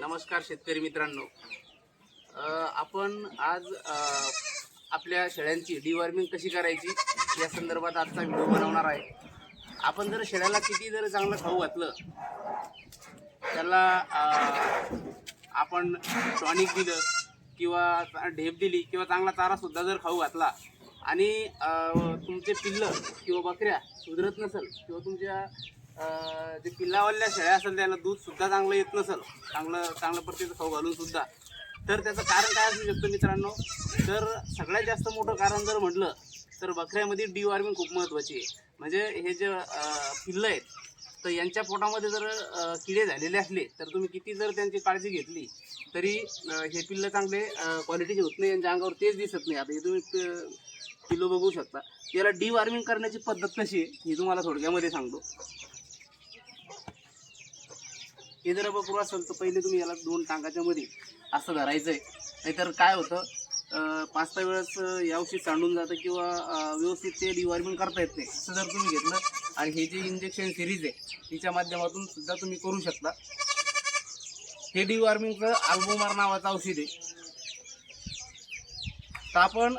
नमस्कार शेतकरी मित्रांनो. आपण आज आपल्या शेळ्यांची डिवॉर्मिंग कशी करायची या संदर्भात आजचा व्हिडिओ बनवणार आहे. आपण जर शेळ्याला किती जर चांगलं खाऊ घातलं त्याला आपण टॉनिक दिलं किंवा ढेप दिली किंवा चांगला चारा सुद्धा जर खाऊ घातला आणि तुमचे पिल्लं किंवा बकऱ्या सुधरत नसेल किंवा तुमच्या जे पिल्लावाल्या शेळ्या असेल त्याला दूध सुद्धा चांगलं येत नसेल. चांगलं चांगलं प्रतीचं खाऊ घालून सुद्धा. तर त्याचं कारण काय असू शकतं मित्रांनो? तर सगळ्यात जास्त मोठं कारण जर म्हटलं तर बकऱ्यामध्ये डिवॉर्मिंग खूप महत्त्वाची आहे. म्हणजे हे जे पिल्लं आहेत तर यांच्या पोटामध्ये जर किडे झालेले असले तर तुम्ही किती जर त्यांची काळजी घेतली तरी हे पिल्लं चांगले क्वालिटीचे होत नाही यांच्या अंगावर तेच दिसत नाही. आता हे तुम्ही प- पिल्लं बघू शकता. याला डिवॉर्मिंग करण्याची पद्धत कशी आहे ही तुम्हाला थोडक्यामध्ये सांगतो. हे जर बकरू असेल तर पहिले तुम्ही याला दोन टांगाच्या मध्ये असं धरायचं आहे नाहीतर काय होतं पाच सहा वेळेस यावशी या औषध सांडून जातं किंवा व्यवस्थित ते डिवॉर्मिंग करता येत नाही. असं जर तुम्ही घेतलं आणि हे जे इंजेक्शन सिरीज आहे तिच्या माध्यमातून सुद्धा तुम्ही करू शकता. हे डिवॉर्मिंगचं अल्बोमार नावाचं औषध आहे. तर आपण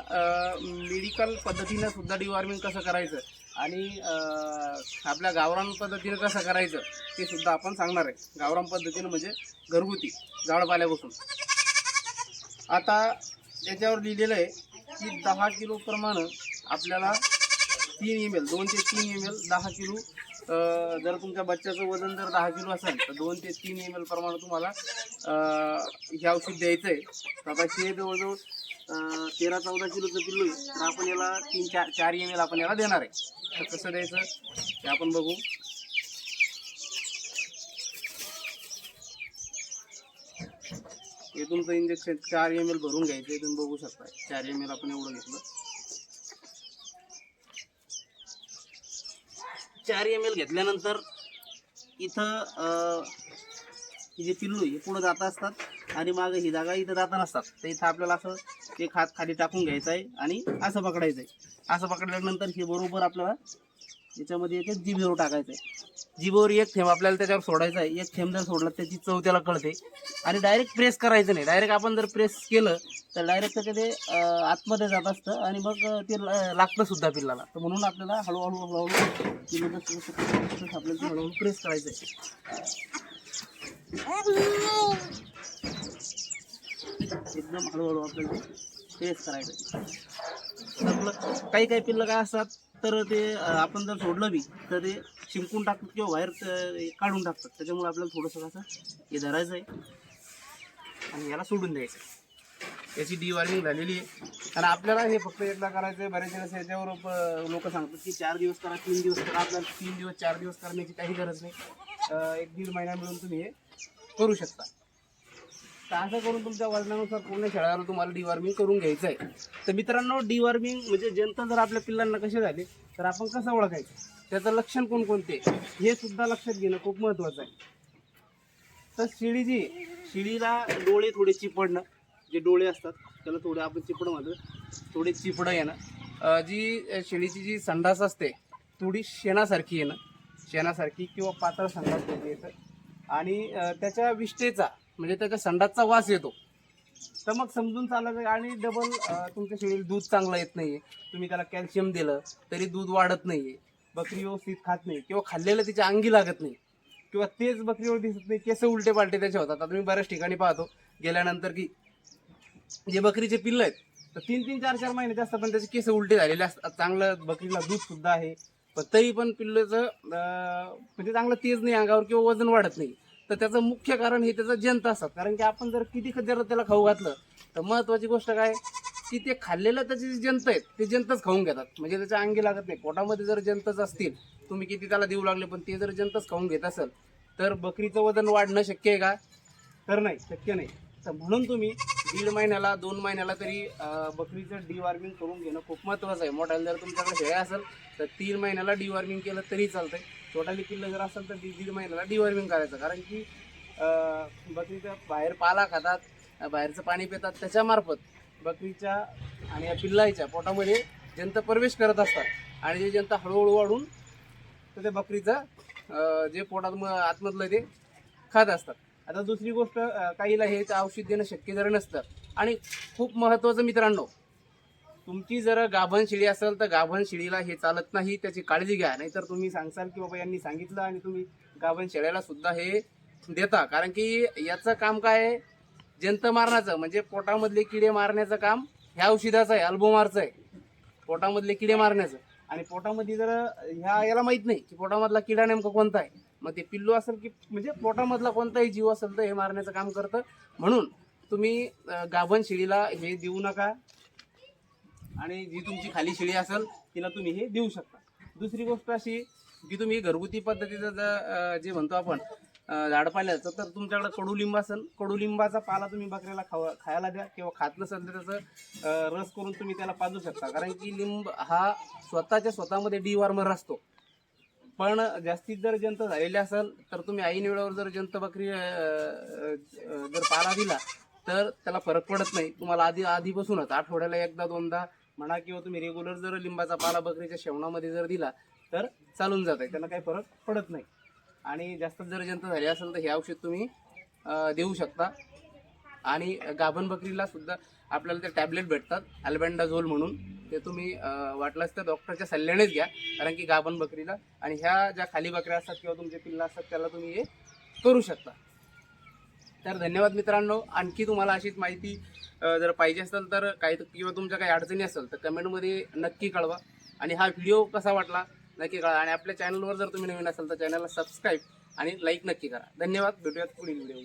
मेडिकल पद्धतीनं सुद्धा डिवॉर्मिंग कसं करायचं? आणि अं, आपल्या गावरान पद्धतीनं कसं करायचं ते सुद्धा आपण सांगणार आहे. गावरान पद्धतीनं म्हणजे घरगुती जाळपाल्यापासून आता याच्यावर लिहिलेलं आहे की दहा किलो प्रमाण आपल्याला तीन एम एल दोन ते तीन एम एल दहा किलो जर तुमच्या बच्च्याचं वजन जर दहा किलो असेल तर दोन ते तीन एम एल प्रमाणे तुम्हाला हे औषध द्यायचं आहे तर आता हे जवळजवळ तेरा चौदा किलोचं किलो आहे. तर आपण याला तीन चार चार एम एल आपण याला देणार आहे. तर कसं द्यायचं? ते आपण बघू. हे तुमचं इंजेक्शन चार एम एल भरून घ्यायचं तुम्ही बघू शकता. चार एम एल आपण एवढं घेतलं. चार एम एल घेतल्यानंतर इथं हे जे पिल्लू आहे, हे पुढं जात असतात आणि मागं ही जागा इथं जात नसतात तर इथं आपल्याला असं एक हात खाली टाकून घ्यायचं आहे आणि असं पकडायचं आहे असं पकडल्यानंतर हे बरोबर आपल्याला याच्यामध्ये एक जिभेवर टाकायचं आहे जिभेवर एक थेंब आपल्याला त्याच्यावर सोडायचा आहे एक थेंब जर सोडला त्याची चव त्याला कळते आणि डायरेक्ट प्रेस करायचं नाही डायरेक्ट आपण जर प्रेस केलं तर डायरेक्ट त्याच्या ते आतमध्ये जात असतं आणि मग ते ला- लागतं सुद्धा पिल्लाला तर म्हणून आपल्याला हळूहळू हळूहळू आपल्याला हळूहळू प्रेस करायचं आहे एकदम हळूहळू आपल्याला प्रेस करायचं आहे. आपलं काही काही पिल्लं काय असतात तर ते आपण जर सोडलं बी तर ते शिंकून टाकतात किंवा बाहेर काढून टाकतात त्याच्यामुळे आपल्याला थोडंसं कसं हे धरायचं आहे आणि याला सोडून द्यायचं आहे. याची डिवॉर्मिंग झालेली आहे आणि आपल्याला हे फक्त एकदा करायचं आहे बरेच दिवस याच्यावर लोक सांगतात की चार दिवस करा तीन दिवस करा आपल्याला तीन दिवस चार दिवस करण्याची काही गरज नाही एक दीड महिना मिळून तुम्ही हे करू शकता. तर असं करून तुमच्या वजनानुसार पूर्ण खेळाडू तुम्हाला डिवॉर्मिंग करून घ्यायचं आहे तर मित्रांनो डिवॉर्मिंग म्हणजे जनता जर आपल्या पिल्लांना कसे झाले तर आपण कसं ओळखायचं? त्याचं लक्षण कोणकोणते? हे सुद्धा लक्षात घेणं खूप महत्त्वाचं आहे. तर शिळी जी शिळीला डोळे थोडे चिपडणं जे डोळे असतात त्याला थोडे आपण चिपड म्हणतो. थोडे चिपडं येणं. जी शेळीची जी संडास असते थोडी शेणासारखी येणं. शेणासारखी किंवा पातळ संडास म्हणजे येतं. आणि त्याच्या विष्ठेचा म्हणजे त्याच्या संडासचा वास येतो. तर मग समजून चालायचं आणि डबल तुमच्या शरीर दूध चांगलं येत नाहीये. तुम्ही त्याला कॅल्शियम दिलं तरी दूध वाढत नाहीये. बकरी व्यवस्थित खात नाही किंवा खाल्लेलं तिच्या अंगी लागत नाही. किंवा तेच बकरीवर दिसत नाही केस उलटे पालटे त्याचे होतात. आता मी बऱ्याच ठिकाणी पाहतो गेल्यानंतर की जे बकरीचे पिल्लं आहेत तर तीन तीन चार चार महिने जास्त पण त्याचे केस उलटे झालेले असतात. चांगलं बकरीला दूध सुद्धा आहे. पण तरी पण पिल्लूचं म्हणजे चांगलं तेज नाही अंगावर किंवा वजन वाढत नाही. तर त्याचं मुख्य कारण हे त्याचं जंत असतात. कारण की आपण जर किती जर त्याला खाऊ घातलं तर महत्वाची गोष्ट काय? की ते खाल्लेलं त्याचे जे जंत आहेत ते जंतच खाऊन घेतात. म्हणजे त्याच्या अंगी लागत नाही. पोटामध्ये जर जंतच असतील तुम्ही किती त्याला देऊ लागले पण ते जर जंतच खाऊन घेत असेल तर बकरीचं वजन वाढणं शक्य आहे का? तर नाही शक्य नाही. तर म्हणून तुम्ही दीड महिन्याला दोन महिन्याला तरी बकरीचं डिवॉर्मिंग करून घेणं खूप महत्त्वाचं आहे. मोठ्याला जर तुमच्याकडे शेळ्या असेल तर तीन महिन्याला डिवॉर्मिंग केलं तरी चालतंय. छोटाली किल्लं जर असेल तर दीड दीड महिन्याला डिवॉर्मिंग करायचं. कारण की बकरीच्या बाहेर पाला खातात बाहेरचं पाणी पितात त्याच्यामार्फत बकरीच्या आणि या पिल्लाईच्या पोटामध्ये जंत प्रवेश करत असतात. आणि जे जंत हळूहळू वाढून तर त्या बकरीचं जे पोटात म- आतमधलं ते खात असतात. आता दुसरी गोष्ट काहीला हे औषध देणं शक्य जर नसतं आणि खूप महत्त्वाचं मित्रांनो तुमची जर गाभण शिडी असेल तर गाभण शिडीला हे चालत नाही त्याची काळजी घ्या. नाहीतर तुम्ही सांगसाल की बाबा यांनी सांगितलं आणि तुम्ही गाभण शेळ्याला सुद्धा हे देता. कारण की याचं काम काय आहे? जंत मारण्याचं म्हणजे पोटामधले किडे मारण्याचं काम ह्या औषधाचं आहे अल्बोमारचं आहे. पोटामधले किडे मारण्याचं. आणि पोटामध्ये जर ह्या याला माहीत नाही की पोटामधला किडा नेमका कोणता आहे. मग ते पिल्लू असेल की म्हणजे पोटामधला कोणताही जीव असेल तर हे मारण्याचं काम करतं. म्हणून तुम्ही अं, गाभण शिडीला हे देऊ नका. आणि जी तुमची खाली शिडी असेल तिला तुम्ही हे देऊ शकता. दुसरी गोष्ट अशी की तुम्ही घरगुती पद्धतीचं जर जे म्हणतो आपण झाड पाल्याचं तर तुमच्याकडे कडुलिंब असेल कडुलिंबाचा पाला तुम्ही बकऱ्याला खावा खायला द्या किंवा खात नसेल तर त्याचं रस करून तुम्ही त्याला पाजू शकता. कारण की लिंब हा स्वतःच्या स्वतःमध्ये डिवॉर्मर असतो. पण जास्तीत जर जंत झालेले असेल तर तुम्ही ऐन वेळेवर जर जंत बकरी जर पाला दिला तर त्याला फरक पडत नाही. तुम्हाला आधी आधीपासूनच आठवड्याला एकदा दोनदा म्हणा किंवा तुम्ही रेग्युलर जर लिंबाचा पाला बकरीच्या शेवणामध्ये जर दिला तर चालून जात आहे त्याला काही फरक पडत नाही. आणि जास्त जर जंत झाली असेल तर हे औषध तुम्ही देऊ शकता. आणि गाभण बकरीला सुद्धा आपल्याला ते टॅबलेट भेटतात अल्बँडाझोल म्हणून. ते तुम्ही वाटलंच तर डॉक्टरच्या सल्ल्यानेच घ्या कारण की गाभण बकरीला. आणि ह्या ज्या खाली बकऱ्या असतात किंवा तुमचे पिल्ला असतात त्याला तुम्ही हे करू शकता. तर धन्यवाद मित्रांनो. आणखी तुम्हाला अशीच माहिती जर पाहिजे असेल तर काही किंवा तुमच्या काही अडचणी असेल तर कमेंटमध्ये नक्की कळवा. आणि हा व्हिडिओ कसा वाटला नक्की कळवा. आणि आपल्या चॅनलवर जर तुम्ही नवीन असाल तर चॅनलला सबस्क्राईब आणि लाईक नक्की करा. धन्यवाद. भेटूयात पुढील व्हिडिओ